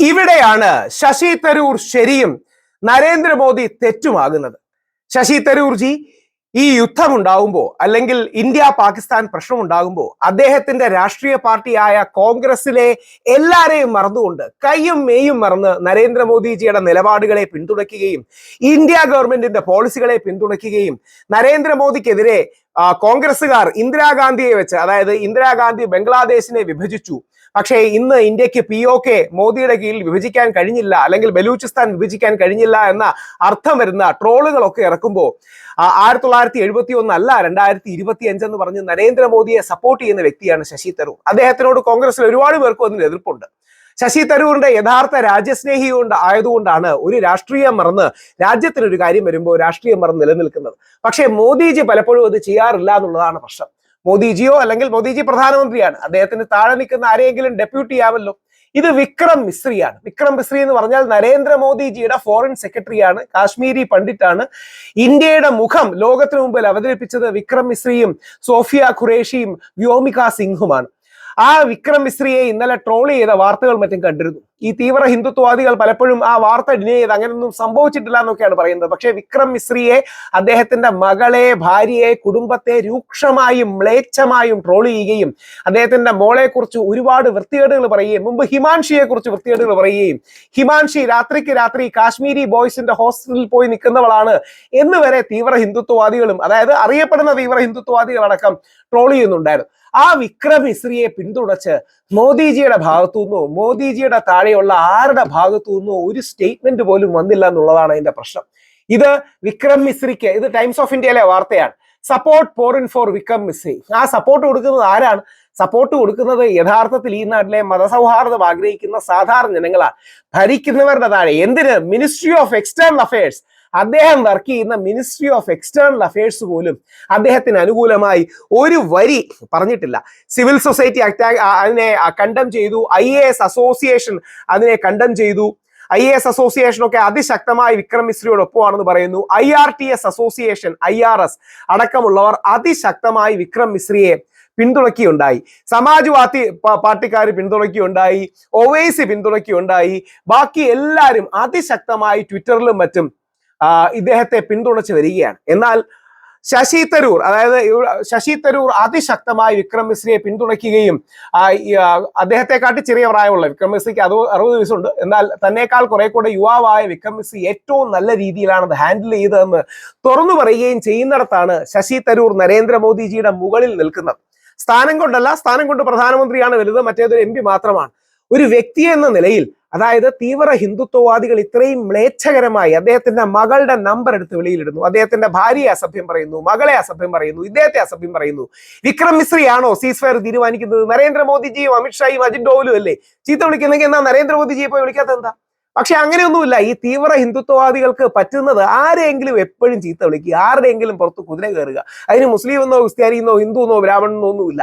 ഇവിടെയാണ് ശശി തരൂർ ശരിയും നരേന്ദ്രമോദി തെറ്റുമാകുന്നത്. ശശി തരൂർജി ഈ യുദ്ധം ഉണ്ടാകുമ്പോൾ അല്ലെങ്കിൽ ഇന്ത്യ പാകിസ്ഥാൻ പ്രശ്നം ഉണ്ടാകുമ്പോൾ അദ്ദേഹത്തിന്റെ രാഷ്ട്രീയ പാർട്ടിയായ കോൺഗ്രസിലെ എല്ലാരെയും മറന്നുകൊണ്ട് കയ്യും മേയും മറന്ന് നരേന്ദ്രമോദിജിയുടെ നിലപാടുകളെ പിന്തുണയ്ക്കുകയും ഇന്ത്യ ഗവൺമെന്റിന്റെ പോളിസികളെ പിന്തുണയ്ക്കുകയും നരേന്ദ്രമോദിക്കെതിരെ കോൺഗ്രസ്സുകാർ ഇന്ദിരാഗാന്ധിയെ വെച്ച് അതായത് ഇന്ദിരാഗാന്ധി ബംഗ്ലാദേശിനെ വിഭജിച്ചു പക്ഷേ ഇന്ന് ഇന്ത്യയ്ക്ക് പി ഒ കെ മോദിയുടെ കീഴിൽ വിഭജിക്കാൻ കഴിഞ്ഞില്ല അല്ലെങ്കിൽ ബലൂചിസ്ഥാൻ വിഭജിക്കാൻ കഴിഞ്ഞില്ല എന്ന അർത്ഥം വരുന്ന ട്രോളുകളൊക്കെ ഇറക്കുമ്പോൾ ആയിരത്തി തൊള്ളായിരത്തി എഴുപത്തി ഒന്ന് അല്ല രണ്ടായിരത്തി ഇരുപത്തി അഞ്ച് എന്ന് പറഞ്ഞ് നരേന്ദ്രമോദിയെ സപ്പോർട്ട് ചെയ്യുന്ന വ്യക്തിയാണ് ശശി തരൂർ. അദ്ദേഹത്തിനോട് കോൺഗ്രസിൽ ഒരുപാട് പേർക്കും അതിന് എതിർപ്പുണ്ട്. ശശി തരൂറിന്റെ യഥാർത്ഥ രാജ്യസ്നേഹി കൊണ്ട് ആയതുകൊണ്ടാണ് ഒരു രാഷ്ട്രീയം മറന്ന് രാജ്യത്തിനൊരു കാര്യം വരുമ്പോൾ രാഷ്ട്രീയം മറന്ന് നിലനിൽക്കുന്നത്. പക്ഷേ മോദിജി പലപ്പോഴും അത് ചെയ്യാറില്ല എന്നുള്ളതാണ് പ്രശ്നം. മോദിജിയോ അല്ലെങ്കിൽ മോദിജി പ്രധാനമന്ത്രിയാണ്. അദ്ദേഹത്തിന് താഴെ നിൽക്കുന്ന ആരെയെങ്കിലും ഡെപ്യൂട്ടി ആവല്ലോ. ഇത് വിക്രം മിശ്രിയാണ് വിക്രം മിശ്രി എന്ന് പറഞ്ഞാൽ നരേന്ദ്രമോദിജിയുടെ ഫോറിൻ സെക്രട്ടറിയാണ് കാശ്മീരി പണ്ഡിറ്റാണ്. ഇന്ത്യയുടെ മുഖം ലോകത്തിന് മുമ്പിൽ അവതരിപ്പിച്ചത് വിക്രം മിശ്രിയും സോഫിയ ഖുറേഷിയും വ്യോമിക സിംഗുമാണ്. ആ വിക്രം മിശ്രിയെ ഇന്നലെ ട്രോൾ ചെയ്ത വാർത്തകൾ മറ്റും കണ്ടിരുന്നു. ഈ തീവ്ര ഹിന്ദുത്വവാദികൾ പലപ്പോഴും ആ വാർത്ത ഡിനേ ചെയ്ത് അങ്ങനെയൊന്നും സംഭവിച്ചിട്ടില്ല എന്നൊക്കെയാണ് പറയുന്നത്. പക്ഷേ വിക്രം മിശ്രിയെ അദ്ദേഹത്തിന്റെ മകളെ ഭാര്യയെ കുടുംബത്തെ രൂക്ഷമായും മ്ലേച്ഛമായും ട്രോൾ ചെയ്യുകയും അദ്ദേഹത്തിന്റെ മോളെ കുറിച്ച് ഒരുപാട് വൃത്തികേടുകൾ പറയുകയും മുമ്പ് ഹിമാൻഷിയെ കുറിച്ച് വൃത്തികേടുകൾ പറയുകയും ഹിമാൻഷി രാത്രിക്ക് രാത്രി കാശ്മീരി ബോയ്സിന്റെ ഹോസ്റ്റലിൽ പോയി നിൽക്കുന്നവളാണ് എന്ന് വരെ തീവ്ര ഹിന്ദുത്വവാദികളും അതായത് അറിയപ്പെടുന്ന തീവ്ര ഹിന്ദുത്വവാദികളടക്കം ട്രോൾ ചെയ്യുന്നുണ്ടായിരുന്നു. ആ വിക്രം മിശ്രിയെ പിന്തുണച്ച് മോദിജിയുടെ ഭാഗത്തു നിന്നോ മോദിജിയുടെ താഴെയുള്ള ആരുടെ ഭാഗത്തു നിന്നോ ഒരു സ്റ്റേറ്റ്മെന്റ് പോലും വന്നില്ല എന്നുള്ളതാണ് അതിന്റെ പ്രശ്നം. ഇത് വിക്രം മിശ്രിക്ക് ഇത് ടൈംസ് ഓഫ് ഇന്ത്യയിലെ വാർത്തയാണ്. Support foreign for Vikram Misri ആ സപ്പോർട്ട് കൊടുക്കുന്നത് ആരാണ്? സപ്പോർട്ട് കൊടുക്കുന്നത് യഥാർത്ഥത്തിൽ ഈ നാട്ടിലെ മതസൗഹാർദ്ദം ആഗ്രഹിക്കുന്ന സാധാരണ ജനങ്ങളാണ്. ഭരിക്കുന്നവരുടെ താഴെ എന്തിന്? മിനിസ്ട്രി ഓഫ് എക്സ്റ്റേണൽ അഫയേഴ്സ് അദ്ദേഹം വർക്ക് ചെയ്യുന്ന മിനിസ്ട്രി ഓഫ് എക്സ്റ്റേണൽ അഫയേഴ്സ് പോലും അദ്ദേഹത്തിന് അനുകൂലമായി ഒരു വരി പറഞ്ഞിട്ടില്ല. സിവിൽ സൊസൈറ്റി അതിനെ കണ്ടം ചെയ്തു. ഐ എ എസ് അസോസിയേഷൻ അതിനെ കണ്ടം ചെയ്തു. ഐ എ എസ് അസോസിയേഷൻ ഒക്കെ അതിശക്തമായി വിക്രം മിശ്രിയോട് ഒപ്പമാണെന്ന് പറയുന്നു. I R T S association I R S അടക്കമുള്ളവർ അതിശക്തമായി വിക്രം മിശ്രിയെ പിന്തുണയ്ക്കുകയുണ്ടായി. സമാജ്വാദി പാർട്ടിക്കാർ പിന്തുണയ്ക്കുകയുണ്ടായി. ഒവൈസി പിന്തുണയ്ക്കുകയുണ്ടായി. ബാക്കി എല്ലാവരും അതിശക്തമായി ട്വിറ്ററിലും മറ്റും ഇദ്ദേഹത്തെ പിന്തുണച്ച് വരികയാണ്. എന്നാൽ ശശി തരൂർ അതായത് ശശി തരൂർ അതിശക്തമായി വിക്രം മിശ്രിയെ പിന്തുണയ്ക്കുകയും അദ്ദേഹത്തെക്കാട്ടി ചെറിയ പ്രായമുള്ള വിക്രം മിശ്രിക്ക് അത് അറുപത് വയസ്സുണ്ട്. എന്നാൽ തന്നെക്കാൾ കുറെ കൂടെ യുവാവായ വിക്രം മിശ്രി ഏറ്റവും നല്ല രീതിയിലാണ് അത് ഹാൻഡിൽ ചെയ്തതെന്ന് തുറന്നു പറയുകയും ചെയ്യുന്നിടത്താണ് ശശി തരൂർ നരേന്ദ്രമോദിജിയുടെ മുകളിൽ നിൽക്കുന്നത്. സ്ഥാനം കൊണ്ടല്ല സ്ഥാനം കൊണ്ട് പ്രധാനമന്ത്രിയാണ് വലുത് മറ്റേതൊരു എം മാത്രമാണ്. ഒരു വ്യക്തി എന്ന നിലയിൽ അതായത് തീവ്ര ഹിന്ദുത്വവാദികൾ ഇത്രയും മ്ലേച്ഛകരമായി അദ്ദേഹത്തിന്റെ മകളുടെ നമ്പർ എടുത്ത് വെളിയിലിടുന്നു. അദ്ദേഹത്തിന്റെ ഭാര്യയെ അസഭ്യം പറയുന്നു മകളെ അസഭ്യം പറയുന്നു ഇദ്ദേഹത്തെ അസഭ്യം പറയുന്നു. വിക്രം മിശ്രിയാണോ സീസ് ഫയർ തീരുമാനിക്കുന്നത്? നരേന്ദ്രമോദിജിയും അമിത്ഷായും അജിത് ഡോവലും അല്ലേ? ചീത്ത വിളിക്കുന്നെങ്കിൽ എന്നാ നരേന്ദ്രമോദിജിയെ പോയി വിളിക്കാത്ത എന്താ? പക്ഷെ അങ്ങനെയൊന്നുമില്ല. ഈ തീവ്ര ഹിന്ദുത്വവാദികൾക്ക് പറ്റുന്നത് ആരെങ്കിലും എപ്പോഴും ചീത്ത വിളിക്കുക ആരുടെയെങ്കിലും പുറത്ത് കുതിര കയറുക. അതിന് മുസ്ലിം എന്നോ ക്രിസ്ത്യാനി എന്നോ ഹിന്ദു എന്നോ ബ്രാഹ്മണനോ ഒന്നുമില്ല.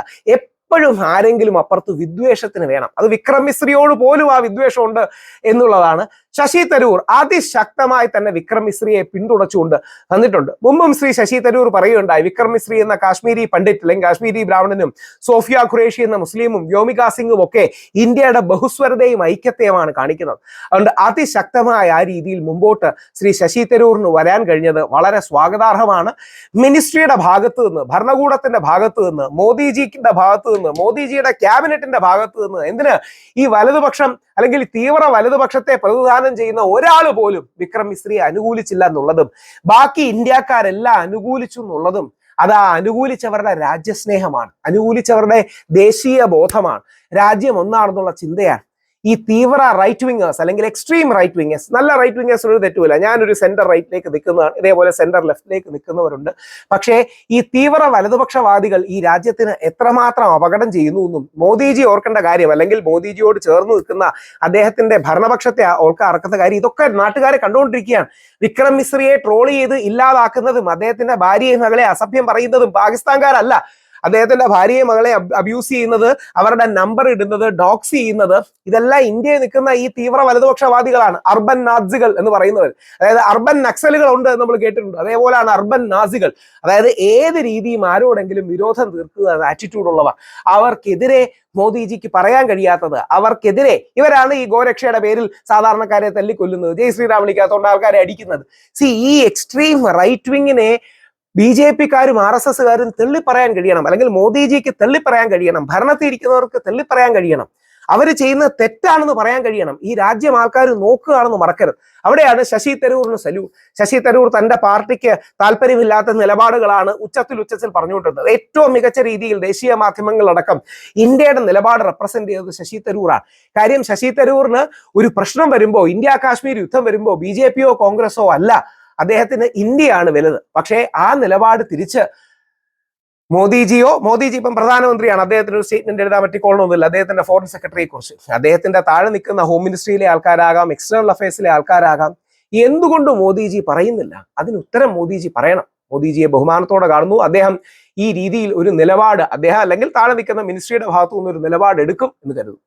എപ്പോഴും ആരെങ്കിലും അപ്പുറത്ത് വിദ്വേഷത്തിന് വേണം. അത് വിക്രം മിശ്രിയോട് പോലും ആ വിദ്വേഷമുണ്ട് എന്നുള്ളതാണ് ശശി തരൂർ അതിശക്തമായി തന്നെ വിക്രം മിശ്രിയെ പിന്തുണച്ചുകൊണ്ട് തന്നിട്ടുണ്ട്. മുമ്പും ശ്രീ ശശി തരൂർ പറയുകയുണ്ടായി വിക്രം മിശ്രി എന്ന കാശ്മീരി പണ്ഡിറ്റ് അല്ലെങ്കിൽ കാശ്മീരി ബ്രാഹ്മണനും സോഫിയ ഖുറേഷി എന്ന മുസ്ലിമും വ്യോമിക സിംഗും ഒക്കെ ഇന്ത്യയുടെ ബഹുസ്വരതയും ഐക്യത്തെയുമാണ് കാണിക്കുന്നത്. അതുകൊണ്ട് അതിശക്തമായ ആ രീതിയിൽ മുമ്പോട്ട് ശ്രീ ശശി തരൂറിന് വരാൻ കഴിഞ്ഞത് വളരെ സ്വാഗതാർഹമാണ്. മിനിസ്ട്രിയുടെ ഭാഗത്തു നിന്ന് ഭരണകൂടത്തിന്റെ ഭാഗത്തു നിന്ന് മോദിജിയുടെ ഭാഗത്തു നിന്ന് മോദിജിയുടെ ക്യാബിനറ്റിന്റെ ഭാഗത്തു നിന്ന് എന്തിന് ഈ വലതുപക്ഷം അല്ലെങ്കിൽ തീവ്ര വലതുപക്ഷത്തെ പ്രതിദാനം ചെയ്യുന്ന ഒരാൾ പോലും വിക്രം മിശ്രിയെ അനുകൂലിച്ചില്ല എന്നുള്ളതും ബാക്കി ഇന്ത്യക്കാരെല്ലാം അനുകൂലിച്ചു എന്നുള്ളതും അത് ആ അനുകൂലിച്ചവരുടെ രാജ്യസ്നേഹമാണ് അനുകൂലിച്ചവരുടെ ദേശീയ ബോധമാണ് രാജ്യം ഒന്നാണെന്നുള്ള ചിന്തയാണ്. ഈ തീവ്ര റൈറ്റ് വിങ്ങേഴ്സ് അല്ലെങ്കിൽ എക്സ്ട്രീം റൈറ്റ് വിങ്ങേഴ്സ് നല്ല റൈറ്റ് വിങ്ങേഴ്സ് ഒരു തെറ്റുമില്ല. ഞാനൊരു സെന്റർ റൈറ്റിലേക്ക് നിൽക്കുന്നതാണ് ഇതേപോലെ സെന്റർ ലെഫ്റ്റിലേക്ക് നിൽക്കുന്നവരുണ്ട്. പക്ഷേ ഈ തീവ്ര വലതുപക്ഷവാദികൾ ഈ രാജ്യത്തിന് എത്രമാത്രം അപകടം ചെയ്യുന്നു എന്നും മോദിജി ഓർക്കേണ്ട കാര്യം അല്ലെങ്കിൽ മോദിജിയോട് ചേർന്ന് നിൽക്കുന്ന അദ്ദേഹത്തിന്റെ ഭരണപക്ഷത്തെ ഓർക്കാൻ അറക്കുന്ന കാര്യം ഇതൊക്കെ നാട്ടുകാരെ കണ്ടുകൊണ്ടിരിക്കുകയാണ്. വിക്രം മിശ്രിയെ ട്രോൾ ചെയ്ത് ഇല്ലാതാക്കുന്നതും അദ്ദേഹത്തിന്റെ ഭാര്യയും മകളെ അസഭ്യം പറയുന്നതും പാകിസ്ഥാൻകാരല്ല. അദ്ദേഹത്തിന്റെ ഭാര്യയെ മകളെ അബ്യൂസ് ചെയ്യുന്നത് അവരുടെ നമ്പർ ഇടുന്നത് ഡോക്സ് ചെയ്യുന്നത് ഇതെല്ലാം ഇന്ത്യയിൽ നിൽക്കുന്ന ഈ തീവ്ര വലതുപക്ഷവാദികളാണ്. അർബൻ നാസികൾ എന്ന് പറയുന്നവർ. അതായത് അർബൻ നക്സലുകൾ ഉണ്ട് നമ്മൾ കേട്ടിട്ടുണ്ട്. അതേപോലെയാണ് അർബൻ നാസികൾ അതായത് ഏത് രീതിയും ആരോടെങ്കിലും വിരോധം തീർക്കുക ആറ്റിറ്റ്യൂഡ് ഉള്ളവർ. അവർക്കെതിരെ മോദിജിക്ക് പറയാൻ കഴിയാത്തത് അവർക്കെതിരെ ഇവരാണ് ഈ ഗോരക്ഷയുടെ പേരിൽ സാധാരണക്കാരെ തല്ലിക്കൊല്ലുന്നത് ജയ് ശ്രീറാം വിളിക്കാത്തതുകൊണ്ട് ആൾക്കാരെ അടിക്കുന്നത്. സി ഈ എക്സ്ട്രീം റൈറ്റ് വിങ്ങിനെ ബി ജെ പിക്കാരും ആർ എസ് എസ്സുകാരും തെള്ളിപ്പറയാൻ കഴിയണം. അല്ലെങ്കിൽ മോദിജിക്ക് തെള്ളിപ്പറയാൻ കഴിയണം. ഭരണത്തിൽ ഇരിക്കുന്നവർക്ക് തെള്ളിപ്പറയാൻ കഴിയണം. അവർ ചെയ്യുന്ന തെറ്റാണെന്ന് പറയാൻ കഴിയണം. ഈ രാജ്യം ആൾക്കാർ നോക്കുകയാണെന്ന് മറക്കരുത്. അവിടെയാണ് ശശി തരൂറിന് സല്യൂട്ട് ശശി തരൂർ തന്റെ പാർട്ടിക്ക് താല്പര്യമില്ലാത്ത നിലപാടുകളാണ് ഉച്ചത്തിൽ ഉച്ചത്തിൽ പറഞ്ഞുകൊണ്ടിരുന്നത്. ഏറ്റവും മികച്ച രീതിയിൽ ദേശീയ മാധ്യമങ്ങളടക്കം ഇന്ത്യയുടെ നിലപാട് റെപ്രസെന്റ് ചെയ്തത് ശശി തരൂറാണ്. കാര്യം ശശി തരൂറിന് ഒരു പ്രശ്നം വരുമ്പോൾ ഇന്ത്യ കാശ്മീർ യുദ്ധം വരുമ്പോൾ ബി കോൺഗ്രസോ അല്ല. അദ്ദേഹത്തിന് ഇന്ത്യയാണ് വലുത്. പക്ഷേ ആ നിലപാട് തിരിച്ച് മോദിജിയോ മോദിജി ഇപ്പം പ്രധാനമന്ത്രിയാണ്. അദ്ദേഹത്തിന് ഒരു സ്റ്റേറ്റ്മെന്റ് എഴുതാൻ പറ്റിക്കൊള്ളണമെന്നില്ല അദ്ദേഹത്തിന്റെ ഫോറിൻ സെക്രട്ടറിയെ കുറിച്ച്. അദ്ദേഹത്തിന്റെ താഴെ നിൽക്കുന്ന ഹോം മിനിസ്ട്രിയിലെ ആൾക്കാരാകാം എക്സ്റ്റേണൽ അഫയേഴ്സിലെ ആൾക്കാരാകാം. എന്തുകൊണ്ട് മോദിജി പറയുന്നില്ല? അതിന് ഉത്തരം മോദിജി പറയണം. മോദിജിയെ ബഹുമാനത്തോടെ കാണുന്നു. അദ്ദേഹം ഈ രീതിയിൽ ഒരു നിലപാട് അദ്ദേഹം അല്ലെങ്കിൽ താഴെ നിൽക്കുന്ന മിനിസ്ട്രിയുടെ ഭാഗത്തു നിന്ന് ഒരു നിലപാട് എടുക്കും എന്ന് കരുതുന്നു.